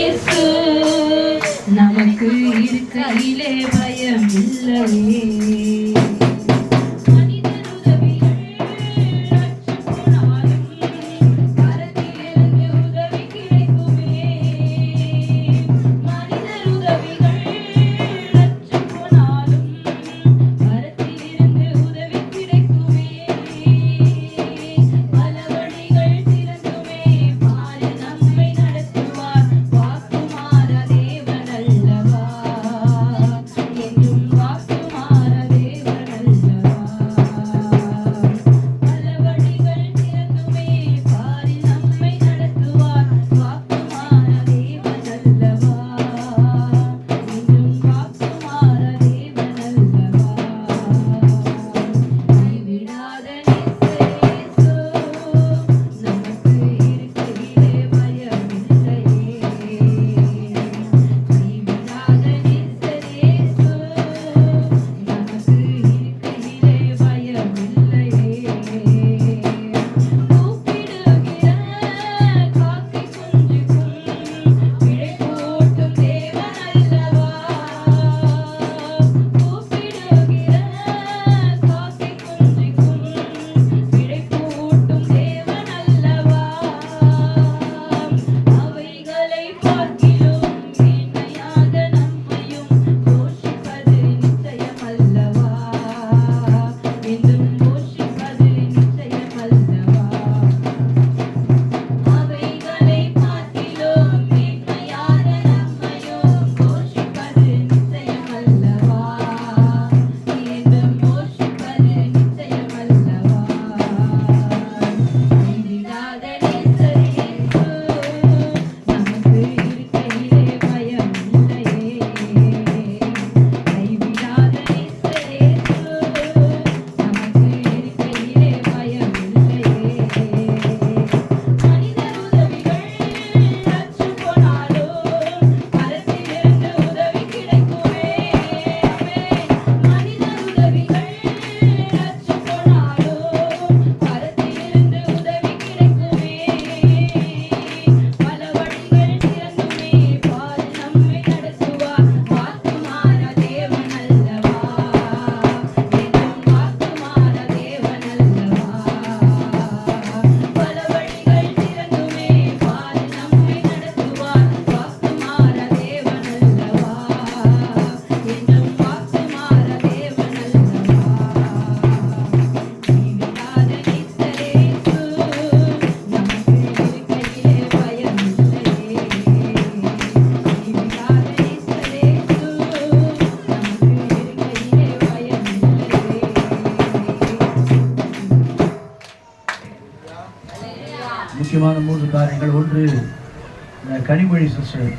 இயேசு நமக்கு இருக்கையிலே பயம் இல்லையே. முக்கியமான மூன்று காரியங்கள். ஒன்று கனிமொழி சிஸ்டர்.